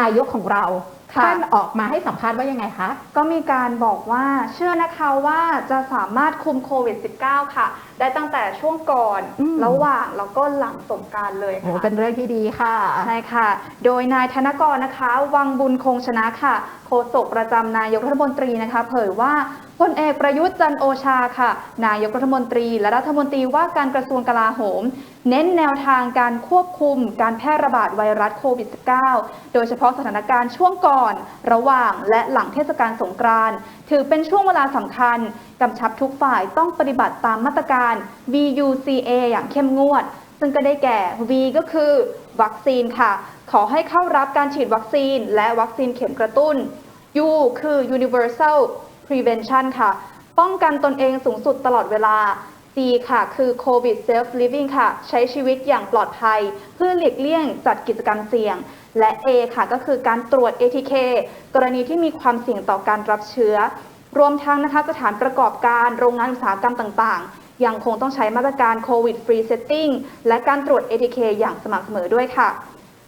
นายกของเราค่ะท่านออกมาให้สัมภาษณ์ว่ายังไงคะ ก็มีการบอกว่าเชื่อนะคะว่าจะสามารถคุมโควิด -19 ค่ะ ได้ตั้งแต่ช่วงก่อนอืมระหว่างแล้วก็หลังสงกรารเลยโอ้ค่ะเป็นเรื่องที่ดีค่ะ ใช่ค่ะ โดยนายธนกรนะคะ วังบุญคงชนะค่ะ โฆษกประจำนายกรัฐมนตรีนะคะ เผยว่าพลเอกประยุทธ์จันโอชาค่ะ นายกรัฐมนตรี และรัฐมนตรีว่าการกระทรวงกลาโหม เน้นแนวทางการควบคุมการแพร่ระบาดไวรัสโควิด -19 โดยเฉพาะสถานการณ์ช่วงก่อน ระหว่างและหลังเทศกาลสงกรานต์ถือเป็นช่วงเวลาสำคัญกำชับทุกฝ่ายต้องปฏิบัติตามมาตรการ VUCA อย่างเข้มงวด ซึ่งก็ได้แก่ V ก็คือ วัคซีนค่ะ ขอให้เข้ารับการฉีดวัคซีน และวัคซีนเข็มกระตุ้น U คือ Universal Prevention ค่ะ ป้องกันตนเองสูงสุดตลอดเวลา C ค่ะ คือ COVID Safe Living ค่ะ ใช้ชีวิตอย่างปลอดภัย เพื่อหลีกเลี่ยงจัดกิจกรรมเสี่ยง และ A ค่ะ ก็คือการตรวจ ATK กรณีที่มีความเสี่ยงต่อการรับเชื้อ รวมทั้งนะคะสถานประกอบการโรงงานอุตสาหกรรมต่างๆ ยังคงต้องใช้มาตรการโควิด Free Setting และการตรวจ ATK อย่างสม่ำเสมอด้วยค่ะ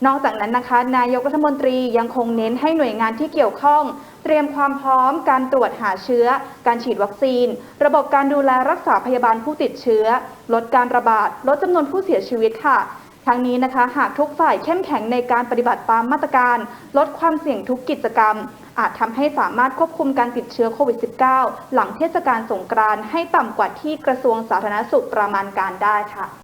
นอกจากนั้นนะคะ นายกรัฐมนตรียังคงเน้นให้หน่วยงานที่เกี่ยวข้อง เตรียมความพร้อมการตรวจหาเชื้อ การฉีดวัคซีน ระบบการดูแลรักษาพยาบาลผู้ติดเชื้อ ลดการระบาด ลดจำนวนผู้เสียชีวิตค่ะทั้งนี้นะคะ หากทุกฝ่ายเข้มแข็งในการปฏิบัติตามมาตรการ ลดความเสี่ยงทุกกิจกรรม อาจทำให้สามารถควบคุมการติดเชื้อโควิด -19 หลังเทศกาลสงกรานต์ให้ต่ำกว่าที่กระทรวงสาธารณสุขประมาณการได้ค่ะ